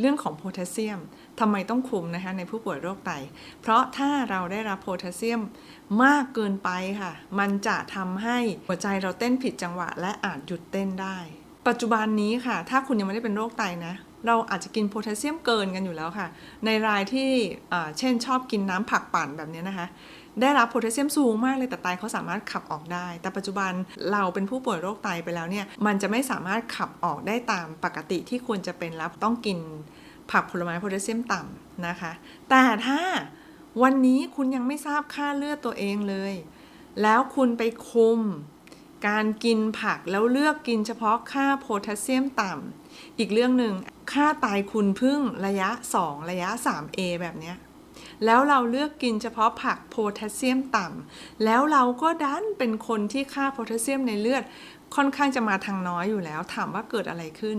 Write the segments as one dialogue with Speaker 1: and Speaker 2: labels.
Speaker 1: เรื่องของโพแทสเซียมทำไมต้องคุมนะคะในผู้ป่วยโรคไต เพราะถ้าเราได้รับโพแทสเซียมมากเกินไปค่ะ มันจะทำให้หัวใจเราเต้นผิดจังหวะ และอาจหยุดเต้นได้ ปัจจุบันนี้ค่ะ ถ้าคุณยังไม่ได้เป็นโรคไตนะ เราอาจจะกินโพแทสเซียมเกินกันอยู่แล้วค่ะ ในรายที่เช่นชอบกินน้ำผักปั่นแบบนี้นะคะ ได้รับโพแทสเซียมสูงมากเลยแต่ไตเขาสามารถขับออกได้ แต่ปัจจุบันเราเป็นผู้ป่วยโรคไตไปแล้วเนี่ย มันจะไม่สามารถขับออกได้ตามปกติที่ควรจะเป็นแล้วต้องกินผักผลไม้โพแทสเซียมต่ำนะคะ แต่ถ้าวันนี้คุณยังไม่ทราบค่าเลือดตัวเองเลย แล้วคุณไปคุม การกินผักแล้วเลือกกินเฉพาะค่าโพแทสเซียมต่ำอีกเรื่องหนึ่งค่าไตคุณพึ่งระยะ 2 ระยะ 3A แบบเนี้ยแล้วเราเลือกกินเฉพาะผักโพแทสเซียมต่ำแล้วเราก็ดันเป็นคนที่ค่าโพแทสเซียมในเลือดค่อนข้างจะมาทางน้อยอยู่แล้ว ถามว่าเกิดอะไรขึ้น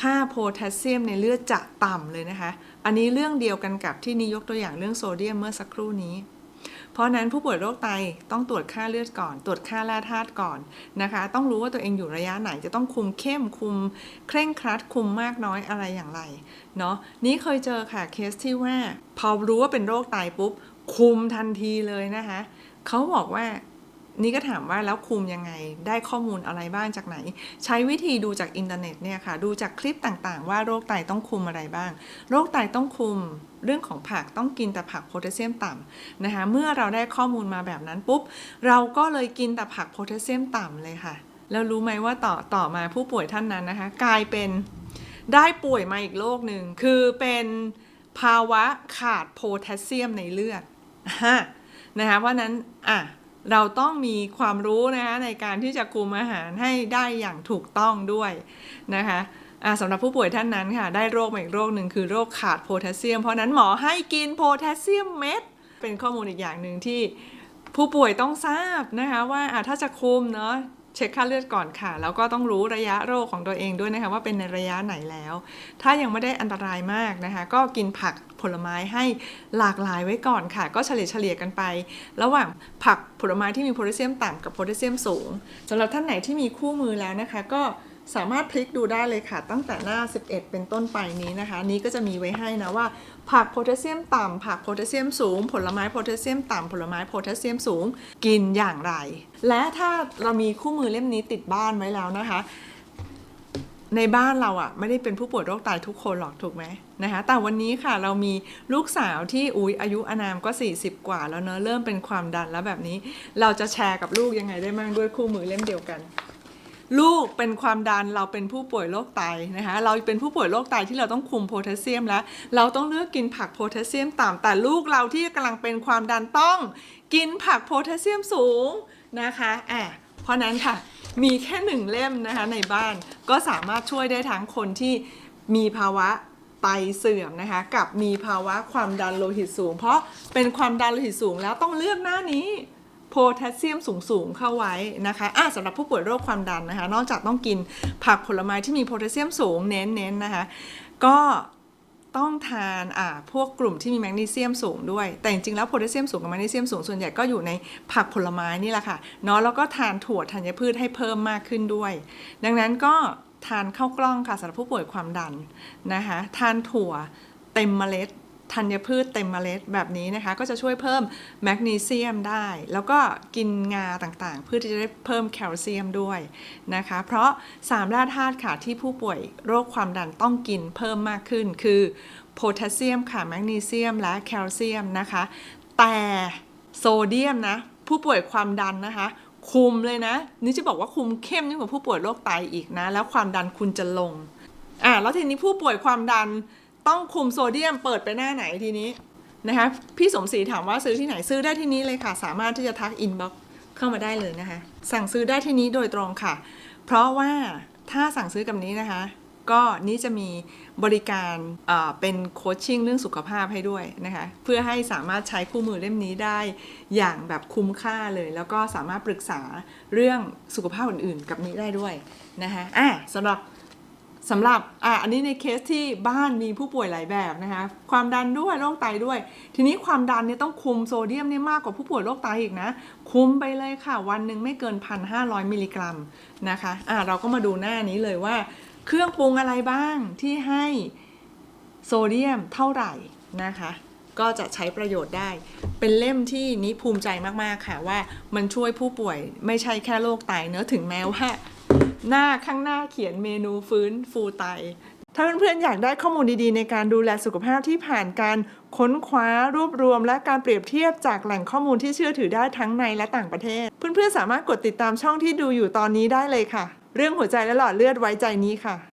Speaker 1: ค่าโพแทสเซียมในเลือดจะต่ำเลยนะคะ อันนี้เรื่องเดียวกันกับที่นี้ยกตัวอย่างเรื่องโซเดียมเมื่อสักครู่นี้ เพราะนั้นผู้ป่วยโรคไตต้องตรวจค่าเลือดก่อน ตรวจค่าแร่ธาตุก่อนนะคะ ต้องรู้ว่าตัวเองอยู่ระยะไหนจะต้องคุมเข้มคุม เคร่งครัดคุมมากน้อยอะไรอย่างไรเนาะนี่เคยเจอค่ะเคสที่ว่า พอรู้ว่าเป็นโรคไตปุ๊บคุมทันทีเลยนะคะเขาบอกว่า นี่ก็ถามว่าแล้วคุมยังไงได้ข้อมูลอะไรบ้างจากไหน ใช้วิธีดูจากอินเทอร์เน็ตเนี่ยค่ะ ดูจากคลิปต่างๆ ว่าโรคไตต้องคุมอะไรบ้าง โรคไตต้องคุมเรื่องของผักต้องกินแต่ผักโพแทสเซียมต่ำนะคะเมื่อเราได้ข้อมูลมาแบบนั้นปุ๊บ เราก็เลยกินแต่ผักโพแทสเซียมต่ำเลยค่ะ แล้วรู้ไหมว่าต่อต่อมาผู้ป่วยท่านนั้นนะคะ กลายเป็นได้ป่วยมาอีกโรคหนึ่งคือเป็นภาวะขาดโพแทสเซียมในเลือดอะนะคะเพราะนั้นอะ เราต้องมีความรู้นะคะในการที่จะคุมอาหารให้ได้อย่างถูกต้องด้วยนะคะสำหรับผู้ป่วยท่านนั้นค่ะ ได้โรคมาอีกโรคหนึ่งคือโรคขาดโพแทสเซียม เพราะนั้นหมอให้กินโพแทสเซียมเม็ดเป็นข้อมูลอีกอย่างหนึ่งที่ผู้ป่วยต้องทราบนะคะว่าถ้าจะคุมเนาะ เช็คค่าเลือดก่อนค่ะ แล้วก็ต้องรู้ระยะโรคของตัวเองด้วยนะคะว่าเป็นในระยะไหนแล้ว ถ้ายังไม่ได้อันตรายมากนะคะ ก็กินผักผลไม้ให้หลากหลายไว้ก่อนค่ะ ก็เฉลี่ยเฉลี่ยกันไป ระหว่างผักผลไม้ที่มีโพแทสเซียมต่ำกับโพแทสเซียมสูงสำหรับท่านไหนที่มีคู่มือแล้วนะคะ ก็ สามารถพลิกดูได้เลยค่ะ ตั้งแต่หน้า 11 เป็นต้นไปนี้นะคะ นี้ก็จะมีไว้ให้นะว่า ผักโพแทสเซียมต่ำผักโพแทสเซียมสูง ผลไม้โพแทสเซียมต่ำผลไม้โพแทสเซียมสูงกินอย่างไร และถ้าเรามีคู่มือเล่มนี้ติดบ้านไว้แล้วนะคะในบ้านเราอะ่ะไม่ได้เป็นผู้ป่วยโรคไตทุกคนหรอกถูกไหมนะคะแต่วันนี้ค่ะเรามีลูกสาวที่อุ้ยอายุอานามก็ 40 กว่าแล้วเนอะเริ่มเป็นความดันแล้วแบบนี้ เราจะแชร์กับลูกยังไงได้บ้างด้วยคู่มือเล่มเดียวกัน ลูกเป็นความดันเราเป็นผู้ป่วยโรคไตนะคะเราเป็นผู้ป่วยโรคไตที่เราต้องคุมโพแทสเซียมแล้ว เราต้องเลือกกินผักโพแทสเซียมต่ำแต่ลูกเราที่กำลังเป็นความดันต้องกินผักโพแทสเซียมสูงนะคะอะเพราะนั้นค่ะมีแค่หนึ่งเล่มนะคะในบ้านก็สามารถช่วยได้ทั้งคนที่มีภาวะไตเสื่อมนะคะกับมีภาวะความดันโลหิตสูง เพราะเป็นความดันโลหิตสูงแล้วต้องเลือกหน้านี้ โพแทสเซียมสูงๆเข้าไว้นะคะอะสำหรับผู้ป่วยโรคความดันนะคะ นอกจากต้องกินผักผลไม้ที่มีโพแทสเซียมสูงเน้นๆนะคะ ก็ต้องทานอ่าพวกกลุ่มที่มีแมกนีเซียมสูงด้วย แต่จริงๆแล้วโพแทสเซียมสูงกับแมกนีเซียมสูงส่วนใหญ่ก็อยู่ในผักผลไม้นี่แหละค่ะเนาะแล้วก็ทานถั่วธัญพืชให้เพิ่มมากขึ้นด้วย ดังนั้นก็ทานข้าวกล้องค่ะสำหรับผู้ป่วยความดันนะคะ ทานถั่วเต็มเมล็ด ธัญพืชเต็มเมล็ดแบบนี้นะคะ ก็จะช่วยเพิ่มแมกนีเซียมได้ แล้วก็กินงาต่างๆ เพื่อที่จะได้เพิ่มแคลเซียมด้วยนะคะ เพราะ3แร่ธาตุค่ะที่ผู้ป่วยโรคความดันต้องกินเพิ่มมากขึ้น คือโพแทสเซียมค่ะแมกนีเซียมและแคลเซียมนะคะ แต่โซเดียมนะ ผู้ป่วยความดันนะคะ คุมเลยนะ นี่จะบอกว่าคุมเข้มยิ่งกว่าผู้ป่วยโรคไตอีกนะ แล้วความดันคุณจะลงอะแล้วทีนี้ผู้ป่วยความดัน ต้องคุมโซเดียมเปิดไปหน้าไหนทีนี้นะคะพี่สมศรีถามว่าซื้อที่ไหนซื้อได้ที่นี้เลยค่ะ สามารถที่จะทักอินบ็อกเข้ามาได้เลยนะคะ สั่งซื้อได้ที่นี้โดยตรงค่ะ เพราะว่าถ้าสั่งซื้อกับนี้นะคะ ก็นี้จะมีบริการเเป็นโคชชิ่งเรื่องสุขภาพให้ด้วยนะคะ เพื่อให้สามารถใช้คู่มือเล่มนี้ได้อย่างแบบคุ้มค่าเลย แล้วก็สามารถปรึกษาเรื่องสุขภาพอื่นๆ กับนี้ได้ด้วยนะคะอะสำหรับ สำหรับอะอันนี้ในเคสที่บ้านมีผู้ป่วยหลายแบบนะคะความดันด้วยโรคไตด้วย ทีนี้ความดันเนี่ยต้องคุมโซเดียมเนี่ยมากกว่าผู้ป่วยโรคไตอีกนะ คุมไปเลยค่ะ วันหนึ่งไม่เกิน 1,500 มิลลิกรัมนะคะอะเราก็มาดูหน้านี้เลยว่า เครื่องปรุงอะไรบ้างที่ให้โซเดียมเท่าไหร่นะคะก็จะใช้ประโยชน์ได้ เป็นเล่มที่นิภูมิใจมาก ๆ ค่ะว่ามันช่วยผู้ป่วยไม่ใช่แค่โรคไตเนื้อะถึงแม้ว่า หน้าข้างหน้าเขียนเมนูฟื้นฟูไต ถ้าเพื่อนๆอยากได้ข้อมูลดีๆ ในการดูแลสุขภาพที่ผ่านการค้นคว้ารวบรวม และการเปรียบเทียบจากแหล่งข้อมูลที่เชื่อถือได้ทั้งในและต่างประเทศ เพื่อนๆสามารถกดติดตามช่องที่ดูอยู่ตอนนี้ได้เลยค่ะ เรื่องหัวใจและหลอดเลือดไว้ใจนี้ค่ะ